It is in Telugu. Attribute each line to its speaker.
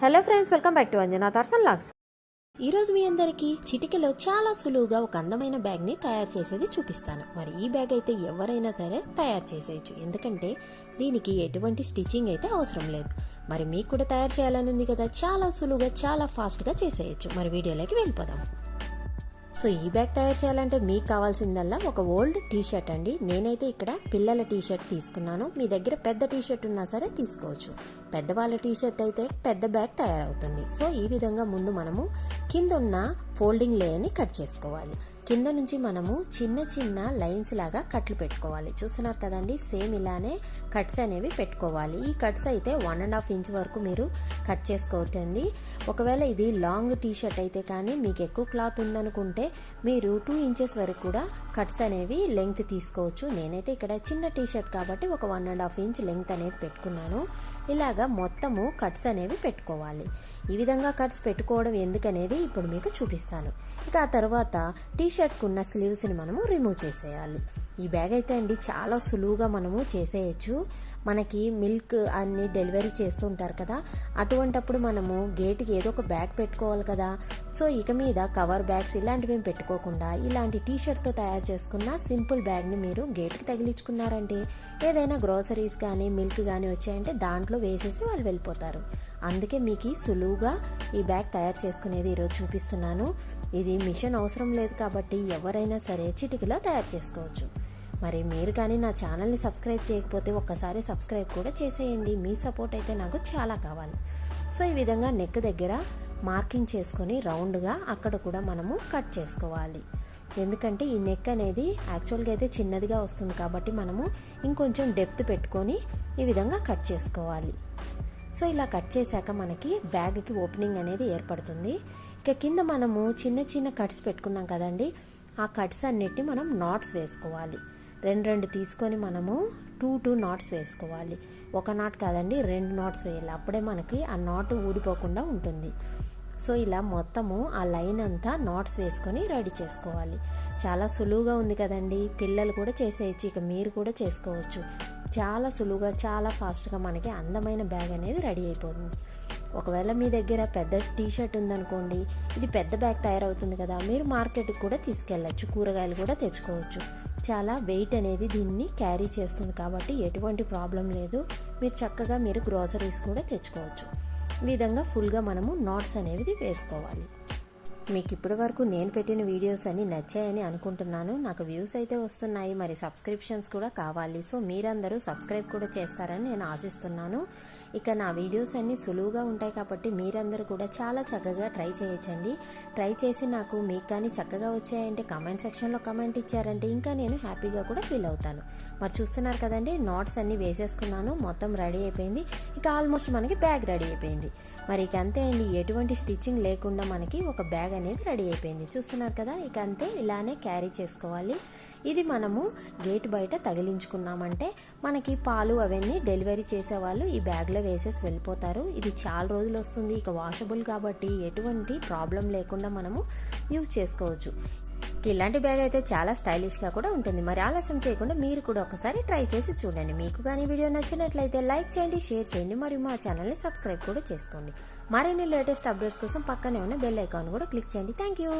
Speaker 1: Hello friends welcome back to Anjana thoughts and logs
Speaker 2: ఈరోజు మీ అందరికీ చిటికలో చాలా సులువుగా ఒక అందమైన బ్యాగ్ని తయారు చేసేది చూపిస్తాను. మరి ఈ బ్యాగ్ అయితే ఎవరైనా సరే తయారు చేసేయచ్చు. ఎందుకంటే దీనికి ఎటువంటి స్టిచ్చింగ్ అయితే అవసరం లేదు. మరి మీకు కూడా తయారు చేయాలని ఉంది కదా చాలా సులువుగా చాలా ఫాస్ట్గా చేసేయచ్చు. మరి వీడియోలోకి వెళ్ళిపోదాం. సో ఈ బ్యాగ్ తయారు చేయాలంటే మీకు కావాల్సిందల్లా ఒక ఓల్డ్ టీ షర్ట్ అండి. నేనైతే ఇక్కడ పిల్లల టీ షర్ట్ తీసుకున్నాను. మీ దగ్గర పెద్ద టీ షర్ట్ ఉన్నా సరే తీసుకోవచ్చు. పెద్దవాళ్ళ టీ షర్ట్ అయితే పెద్ద బ్యాగ్ తయారవుతుంది. సో ఈ విధంగా ముందు మనము కింద ఉన్న ఫోల్డింగ్ లేయర్ని కట్ చేసుకోవాలి. కింద నుంచి మనము చిన్న చిన్న లైన్స్ లాగా కట్లు పెట్టుకోవాలి. చూస్తున్నారు కదండి సేమ్ ఇలానే కట్స్ అనేవి పెట్టుకోవాలి. ఈ కట్స్ అయితే వన్ అండ్ హాఫ్ ఇంచ్ వరకు మీరు కట్ చేసుకోవచ్చండి. ఒకవేళ ఇది లాంగ్ టీ షర్ట్ అయితే కానీ మీకు ఎక్కువ క్లాత్ ఉందనుకుంటే మీరు టూ ఇంచెస్ వరకు కూడా కట్స్ అనేవి లెంగ్త్ తీసుకోవచ్చు. నేనైతే ఇక్కడ చిన్న టీ షర్ట్ కాబట్టి ఒక one and half inch length అనేది పెట్టుకున్నాను. ఇలాగా మొత్తము కట్స్ అనేవి పెట్టుకోవాలి. ఈ విధంగా కట్స్ పెట్టుకోవడం ఎందుకనేది ఇప్పుడు మీకు చూపిస్తాను. ఇక ఆ తర్వాత టీ షర్ట్కు ఉన్న స్లీవ్స్ని మనము రిమూవ్ చేసేయాలి. ఈ బ్యాగ్ అయితే అండి చాలా సులువుగా మనము చేసేయచ్చు. మనకి మిల్క్ అన్ని డెలివరీ చేస్తూ ఉంటారు కదా అటువంటప్పుడు మనము గేట్కి ఏదో ఒక బ్యాగ్ పెట్టుకోవాలి కదా. సో ఇక మీద కవర్ బ్యాగ్స్ ఇలాంటివి ఏం పెట్టుకోకుండా ఇలాంటి టీ షర్ట్తో తయారు చేసుకున్న సింపుల్ బ్యాగ్ని మీరు గేట్కి తగిలించుకున్నారంటే ఏదైనా గ్రోసరీస్ కానీ మిల్క్ కానీ వచ్చాయంటే దాంట్లో వేసేసి వాళ్ళు వెళ్ళిపోతారు. అందుకే మీకు సులువుగా ఈ బ్యాగ్ తయారు చేసుకునేది ఈరోజు చూపిస్తున్నాను. ఇది మిషన్ అవసరం లేదు కాబట్టి ఎవరైనా సరే చిటికలో తయారు చేసుకోవచ్చు. మరి మీరు కానీ నా ఛానల్ని సబ్స్క్రైబ్ చేయకపోతే ఒక్కసారి సబ్స్క్రైబ్ కూడా చేసేయండి. మీ సపోర్ట్ అయితే నాకు చాలా కావాలి. సో ఈ విధంగా నెక్ దగ్గర మార్కింగ్ చేసుకొని రౌండ్గా అక్కడ కూడా మనము కట్ చేసుకోవాలి. ఎందుకంటే ఈ నెక్ అనేది యాక్చువల్గా అయితే చిన్నదిగా వస్తుంది కాబట్టి మనము ఇంకొంచెం డెప్త్ పెట్టుకొని ఈ విధంగా కట్ చేసుకోవాలి. సో ఇలా కట్ చేశాక మనకి బ్యాగ్కి ఓపెనింగ్ అనేది ఏర్పడుతుంది. ఇక కింద మనము చిన్న చిన్న కట్స్ పెట్టుకున్నాం కదండి. ఆ కట్స్ అన్నిటిని మనం నాట్స్ వేసుకోవాలి. రెండు రెండు తీసుకొని మనము టూ టూ నాట్స్ వేసుకోవాలి. ఒక నాట్ కాదండి రెండు నాట్స్ వేయాలి. అప్పుడే మనకి ఆ నాట్ ఊడిపోకుండా ఉంటుంది. సో ఇలా మొత్తము ఆ లైన్ అంతా నాట్స్ వేసుకొని రెడీ చేసుకోవాలి. చాలా సులువుగా ఉంది కదండి. పిల్లలు కూడా చేసేయచ్చు ఇక మీరు కూడా చేసుకోవచ్చు. చాలా సులువుగా చాలా ఫాస్ట్గా మనకి అందమైన బ్యాగ్ అనేది రెడీ అయిపోతుంది. ఒకవేళ మీ దగ్గర పెద్ద టీ షర్ట్ ఉందనుకోండి ఇది పెద్ద బ్యాగ్ తయారవుతుంది కదా మీరు మార్కెట్కి కూడా తీసుకెళ్ళచ్చు కూరగాయలు కూడా తెచ్చుకోవచ్చు. చాలా వెయిట్ అనేది దీన్ని క్యారీ చేస్తుంది కాబట్టి ఎటువంటి ప్రాబ్లం లేదు. మీరు చక్కగా మీరు గ్రోసరీస్ కూడా తెచ్చుకోవచ్చు. ఈ విధంగా ఫుల్గా మనము నాట్స్ అనేవి వేసుకోవాలి. మీకు ఇప్పటి వరకు నేను పెట్టిన వీడియోస్ అన్ని నచ్చాయని అనుకుంటున్నాను. నాకు వ్యూస్ అయితే వస్తున్నాయి. మరి సబ్స్క్రిప్షన్స్ కూడా కావాలి. సో మీరందరూ సబ్స్క్రైబ్ కూడా చేస్తారని నేను ఆశిస్తున్నాను. ఇక నా వీడియోస్ అన్నీ సులువుగా ఉంటాయి కాబట్టి మీరందరూ కూడా చాలా చక్కగా ట్రై చేయొచ్చండి. ట్రై చేసి నాకు మీకు కానీ చక్కగా వచ్చాయంటే కామెంట్ సెక్షన్లో కమెంట్ ఇచ్చారంటే ఇంకా నేను హ్యాపీగా కూడా ఫీల్ అవుతాను. మరి చూస్తున్నారు కదండి నాట్స్ అన్నీ వేసేసుకున్నాను. మొత్తం రెడీ అయిపోయింది. ఇక ఆల్మోస్ట్ మనకి బ్యాగ్ రెడీ అయిపోయింది. మరి ఇక అంతే అండి. ఎటువంటి స్టిచ్చింగ్ లేకుండా మనకి ఒక బ్యాగ్ అనేది రెడీ అయిపోయింది. చూస్తున్నారు కదా ఇక అంతే ఇలానే క్యారీ చేసుకోవాలి. ఇది మనము గేట్ బయట తగిలించుకున్నామంటే మనకి పాలు అవన్నీ డెలివరీ చేసేవాళ్ళు ఈ బ్యాగ్లో వేసేసి వెళ్ళిపోతారు. ఇది చాలా రోజులు వస్తుంది ఇక వాషబుల్ కాబట్టి ఎటువంటి ప్రాబ్లం లేకుండా మనము యూజ్ చేసుకోవచ్చు. ఇలాంటి బ్యాగ్ అయితే చాలా స్టైలిష్గా కూడా ఉంటుంది. మరి ఆలస్యం చేయకుండా మీరు కూడా ఒకసారి ట్రై చేసి చూడండి. మీకు కానీ వీడియో నచ్చినట్లయితే లైక్ చేయండి షేర్ చేయండి మరియు మా ఛానల్ని సబ్స్క్రైబ్ కూడా చేసుకోండి. మరిన్ని లేటెస్ట్ అప్డేట్స్ కోసం పక్కనే ఉన్న బెల్ ఐకాన్ కూడా క్లిక్ చేయండి. Thank you